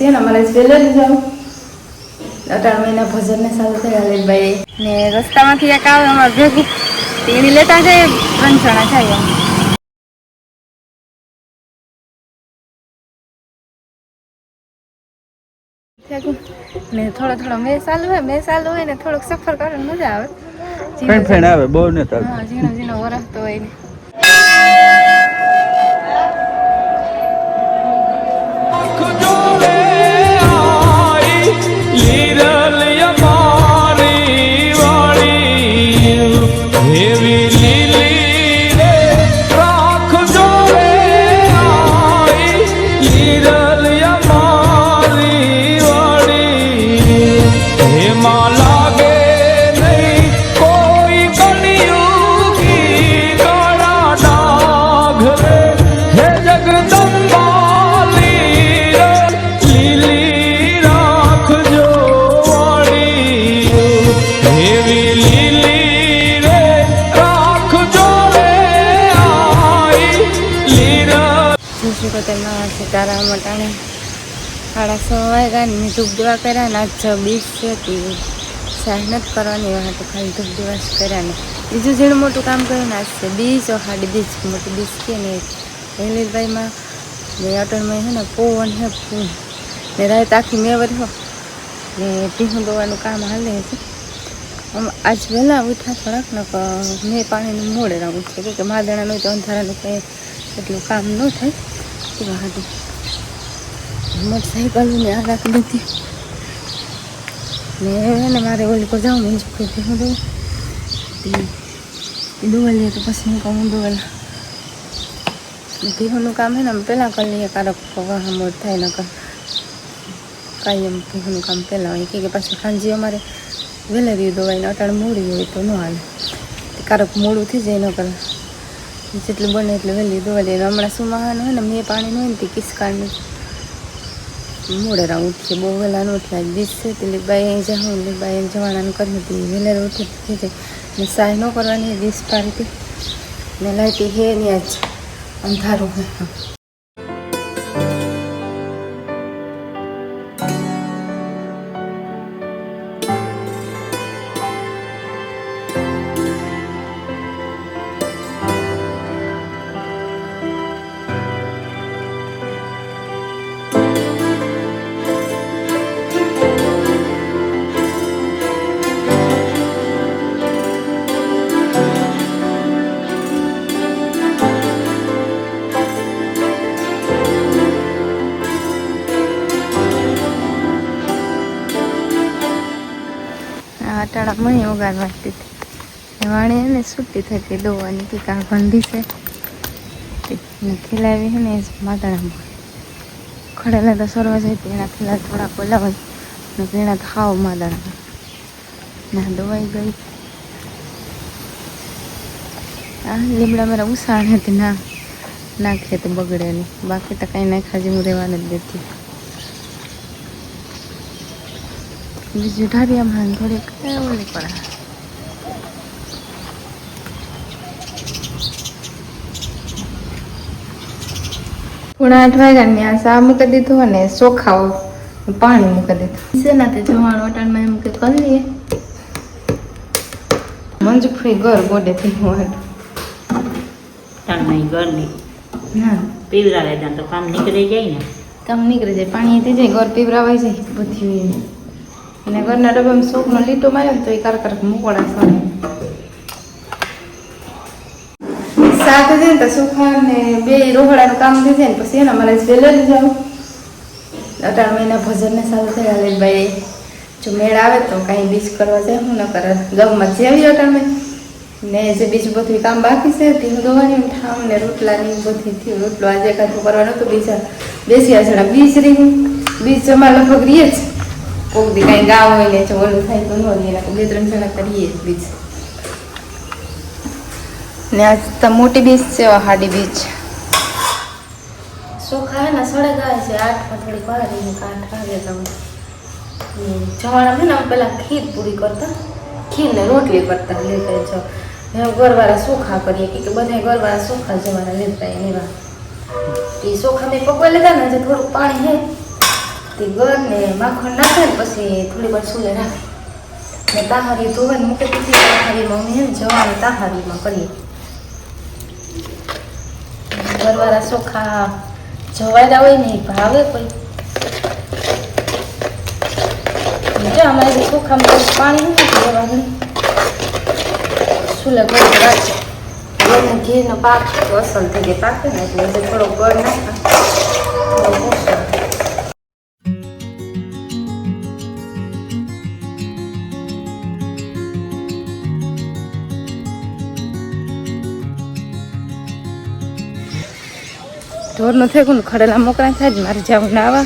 છે ને અમારે જ્વેલરી જાઉં અઢાર મહિના ભજનને સારું થયા લલિતભાઈ ને રસ્તામાંથી એક આવે અમારે ભેગું તેણી લેતા જાય ત્રણ જણા જાય ને થોડો થોડો મેં ચાલુ હોય મેં ચાલુ હોય ને થોડોક સફર કરવાની મજા આવે. ફેણ ફેણ આવે બહુ ને તાર હા ઝીણો ઝીણો વરસતો હોય ને. સાડા છ વાગ્યા ને મેં ધૂપ દેવા કર્યા ને આજ બીજ હતી છે તે. સાહેબ નથી કરવાની હોય તો ખાલી ધૂપ દેવા જ કર્યા ને. બીજું જેનું મોટું કામ કર્યું ને આજ છે બીજ હાડી બીજ, મોટી બીજ કે ને હેલીભાઈમાં ને અટલમાં છે ને પવન હે પૂન ને રાત આખી મેં હો. ને ભીહું દોવાનું કામ હાલે છે. આમ આજ વહેલા ઉઠા થોડાક ને મેં પાણીનું મોડે રાવું છે. કે માદણાનું તો અંધારાનું કંઈ એટલું કામ ન થાય. એવા હાટું મોટરસાઇકલ ને આ રાખી દીધી ને મારે ઓલી પર જાઉં મને કીધી હું દઉં દુવલ લઈએ તો પછી હું કહું દુવલ ભીહોનું કામ છે ને, અમે પહેલાં કરી લઈએ, કારક વાહ મોટ થાય કર. કાંઈ એમ ભીહોનું કામ પહેલાં હોય. કે પાછું ખાંજી અમારે વેલેરી દોવાઈને અટાણ મોડી હોય તો ન હાલે. કારક મોડું થઈ જાય ન કરે. જેટલું બને એટલું વહેલી દોવા લઈએ હમણાં સુમાહાનું હોય ને, મેં પાણી હોય ને, તે કિસકાળનું. મોડે રાઉ ઉઠીએ. બહુ વહેલા ન ઉઠ્યા દિવસે છે તે લીબાઈ અહીં જાઉં લીબાઈ અહીં જવાના કરી હતી. વહેલા ઉઠી જાય ને સાય ન કરવાની દિવસ પાર હતી. ને લાઈટી હે ને આજ. અંધારું હે અટાણા મહી ઉગાડવા હતી. વાણી એને છૂટી ગઈ દોવાની કે કાં ભંધી છે. ખીલાવી ને એ ખડેલા તો સરવા જાય તેના ખીલા થોડા બોલાવાય ને પીણા તો હાવ માદાણા ના દોવાઈ ગઈ. આ લીમડા મારા ઉસાણ હતી ના નાખીએ તો બગડે નહીં. બાકી તો કાંઈ નાખાજી જેવું રહેવા નથી. દેતી બીજું ઢારિયામાં થોડીક ઓલી પડે પૂણા આઠ વાગ્યા ને આ સા મૂકી દીધું અને ચોખાઓ પાણી મૂકી દીધું. છે ના તે જવાનું વટાણમાં એમ કે કરી લઈએ મંજફળી ઘર ગોડે થઈ હું ઘર નહીં ના. પીવરાવે ત્યાં તો કામ નીકળી જાય ને. કામ નીકળી જાય પાણી થઈ જાય ઘર પીવરાવાય જાય બધી અને ઘરના ડબ્બામાં સોકનો લીટો માર્યો ને તો એ કારક કારક મૂકવાડા સળે શાક છે ને તો સુખા ને બે રોહડાનું કામ થઈ જાય ને પછી એના મારે જ્વેલરી જાઉં. અઢાર મહિના ભજનને સારું થયા. લલિતભાઈ જો મેળ આવે તો કાંઈ બીજ કરવા જાય, હું ન કરે. ગમમાં જેવી અટાણે ને જે બીજું બધું કામ બાકી છે, તે દોવાની ઠામ ને રોટલાની બધી થયું. રોટલો આજે કાંઈ કરવાનું તો બીજા બેસી આસડા બીજ રહી. બીજ જમા લગભગ રહીએ જ. કોક દી કાંઈ ગાવ હોય ને જો ઓલું થાય તો ન રહીએ નકર બે ત્રણ જણા કરીએ જ બીજ. ને આજ તો મોટી બીચ છે હાડી બીજ. ચોખા હે ને સડે ગાય છે આઠમાં થોડીક વાર રહીને આઠ વાગે તમે જવાના છે ને પેલા ખીર પૂરી કરતા. ખીર ને રોટલી કરતા લેતા હવે ગરવાળા ચોખા કરીએ કે બધા ગરવાળા ચોખા જવાના લેતા એવા. એ ચોખા મેં પકવાઈ લીધા ને જે થોડુંક પાણી હે. તે ગળ ને માખણ નાખે ને પછી થોડી વાર સુલે રાખે. ને તાહારી ધોવાને મૂકે પછી તાહારીમાં અમે એમ જવાનું તાહારીમાં કરીએ. ઘરવાળા ચોખા જવાડા હોય ને એ ભાવે કોઈ. જો અમારે ચોખામાં પાણી નથી દેવાનું. સુલે ગળ રાખે ગળને ઘીનો પાક અસલ થઈ ગઈ પાકે ને એટલે થોડો ગળ નાખે. ઢોરનું થયું ને ખડેલા મોકરા થાય જ મારે જવું નાવા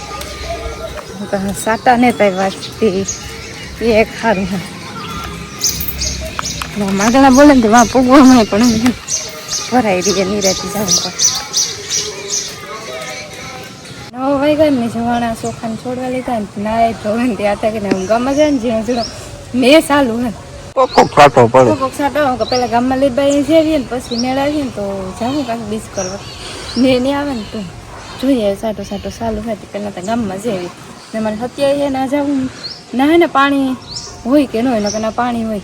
સાટા ને તાઈ વાંચતી એ એક સારું હે. માગણા બોલે ને વાં પૂગવામાં પણ ભરાઈ રહીએ નિરાતી જવું પડે. નવ વાગ્યા ને જવાના ચોખાને છોડવા લીધા ને નાય ધોવે ને ત્યાં હતા કે હું ગામમાં જાય ને જીણો જીણો મેં ચાલુ હે. કોક કાઢવો પડે. કોક સાટો કે પેલા ગામમાં લઈ બાઈ જેવીએ ને પછી મેળાવીએ ને તો જાઉં કાંઈક બીજ કરવા. ને નહીં આવે ને તો જોઈએ સાટો સાટો સારું હોય પહેલાં તો ગામમાં જેવી ને મને અત્યારે છે ના જવું ના હે ને પાણી હોય કે ન હોય કે ના પાણી હોય.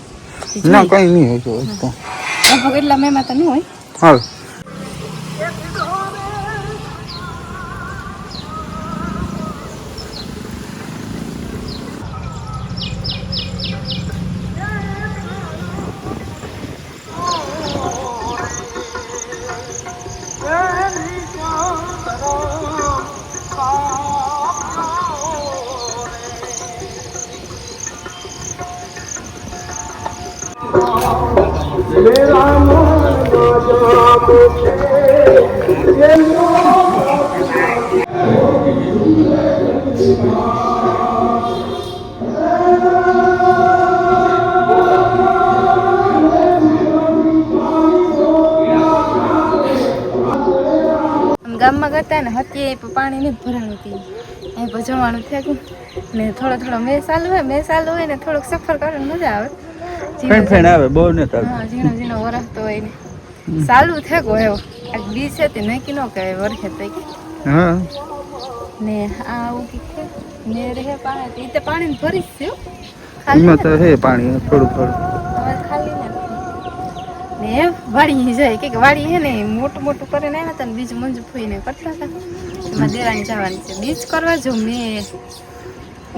ના કઈ નહીં હોય તો એટલા મેમાં તો ન હોય. હાલ. કરતા ને હત્યે પાણી નહીં ભરાણું હતી એ પછી થયું ને થોડો થોડો મેં ચાલુ હોય મેં ચાલુ હોય ને થોડોક સફર કરે મજા આવે. ફેણ ફેણ આવે બહુ ને હા ઝીણો ઝીણો વરસતો હોય ને. ચાલુ થયો એવો. આ બી છે તે નક્કી ન કહે વરખે તો કે હા. ને આ કે છે. ને રહે પાણી. તે પાણી ભરી જ છે હો. એમાં તો હે પાણી થોડું થોડું ને વાળી વાડી જાય. કે વાડી હે ને મોટું મોટું કરીને આવ્યા હતા ને બીજ મંજુ ફોઈને કરતા હતા. એમાં દેવાની જવાની છે. બીજ કરવા જો મેં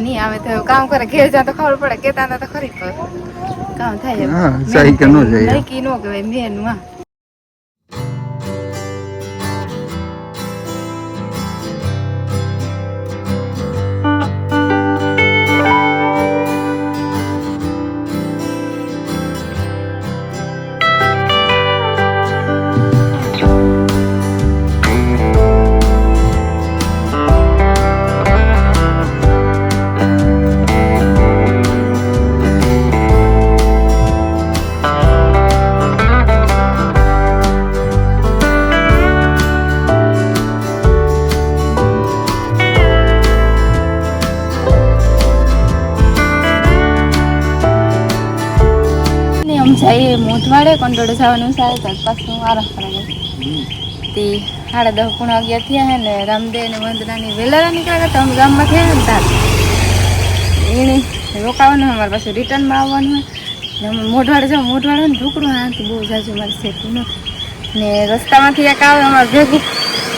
નહીં આવે તો કામ કરે. ઘેર જા તો ખબર પડે. કેતા તો ખરી કામ થાય જાય કે ન કહેવાય મેનમાં કંટોળે જવાનું સારું તો પાછું આરામ કરવાનું તે સાડા દસ પૂણા અગિયાર થયા હે ને રામદેવ ને વંદનાની વેલારા નીકળ્યા હતા અમે ગામમાં થયા ને તાર એને રોકાવાનું હોય અમારે પાછું રિટર્નમાં આવવાનું હોય. ને અમે મોઢવાડે જાવ મોઢવાડે ને ઢુકડું હાથી બહુ જાજુ મારે સેતું ને. રસ્તામાંથી એક આવે અમારે ભેગું.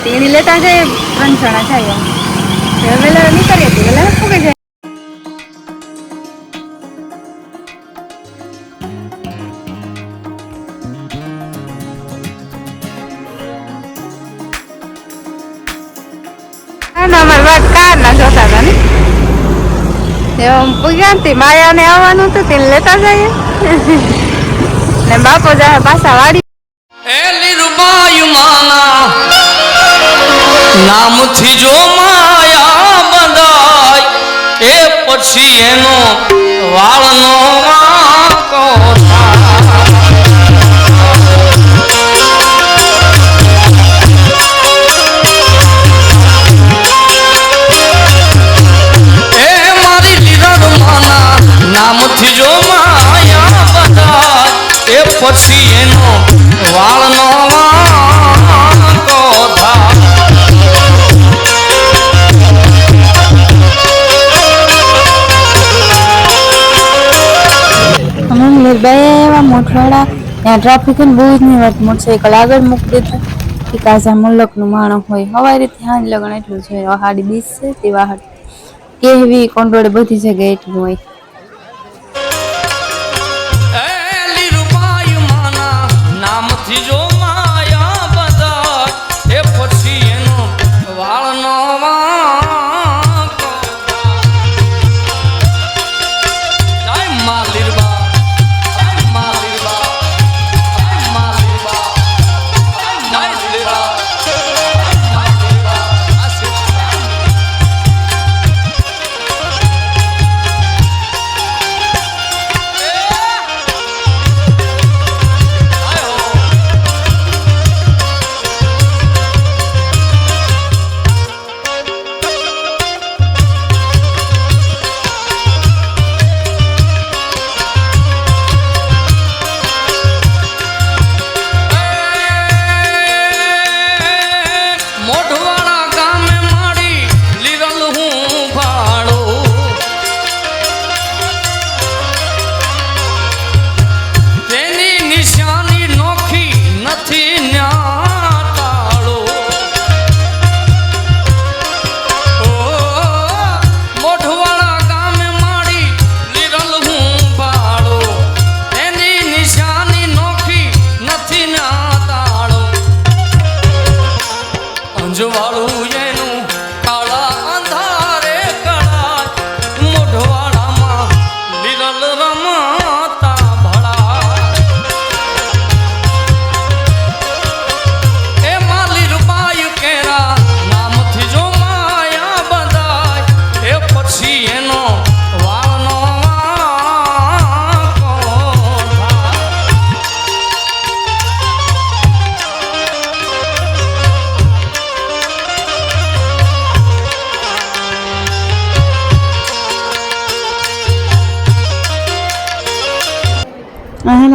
તે એને લેતા જાય ત્રણ જણા જાય એમ વેલા નીકળીએ તો વેલા ફૂગે જાય જોતા હતા ને? માયાને આવવાનું હતું તેને લેતા જઈએ. ને બાપો જાય પાછા વાડી. નામથી જો એવા ત્યાં ટ્રાફિક બહુ જ નિવર્ત મોટરસાઇકલ આગળ મૂકી દેતા કે કાજા મુલકનું માણસ હોય. હવારે ત્યાં લગ્ન એટલું છે. હાડી બીજ છે, તે વાહડ. કેવી કંટ્રોલે બધી જગ્યાએ એટલું હોય.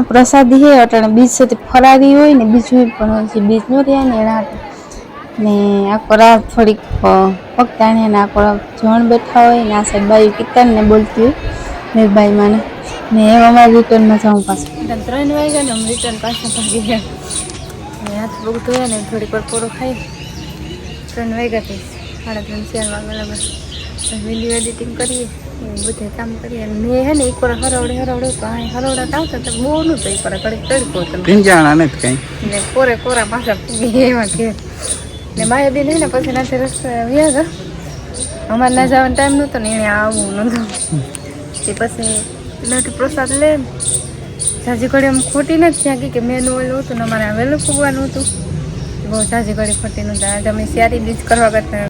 પ્રસાદી હે અટાણે બીજ સાથે ફરારી હોય ને બીજું પણ હોય છે. બીજ નો રહ્યા ને એના ને આખો રાત થોડીક પગતાણી અને આખો જણ બેઠા હોય ને આ સાહેબ બાયું કીર્તન ને બોલતી હોય. મેરબાઈ માને. ને એમ અમારે રિટર્નમાં જાઉં પાછું ત્રણ વાગ્યા ને અમે રિટર્ન પાછા ભાગી ગયા. ને હાથ પગ ધોયા ને થોડીક વાર પૂરો ખાઈ. ત્રણ વાગ્યા થી સાડા ત્રણ ચાર વાગ્યા બસ વીડિયો એડિટિંગ કરીએ. બધે કામ કરીએ. મેં હે ને એક વાર હરવડે હરવડે તો આ હરવડા આવતા તો બહુ નહોતું એક વાર ઘડીક તડકો તમે પિંજાણા ને કઈ. ને કોરે કોરા પાછા પૂગી એવા કે. ને માયા બેન હે ને પછી નાથી રસ્તે વ્યા ગયા. અમારે ના જવાનો ટાઈમ નહોતો ને એને આવવું નહોતું. તે પછી નથી પ્રસાદ લે. સાજી ઘડી આમ ખોટી નથી ત્યાં કે મેં ઓલું હતું ને અમારે આ વહેલું ફૂગવાનું હતું. બહુ સાજી ઘડી ખોટી નહોતું. અમે શિયારી બીજ કરવા કરતા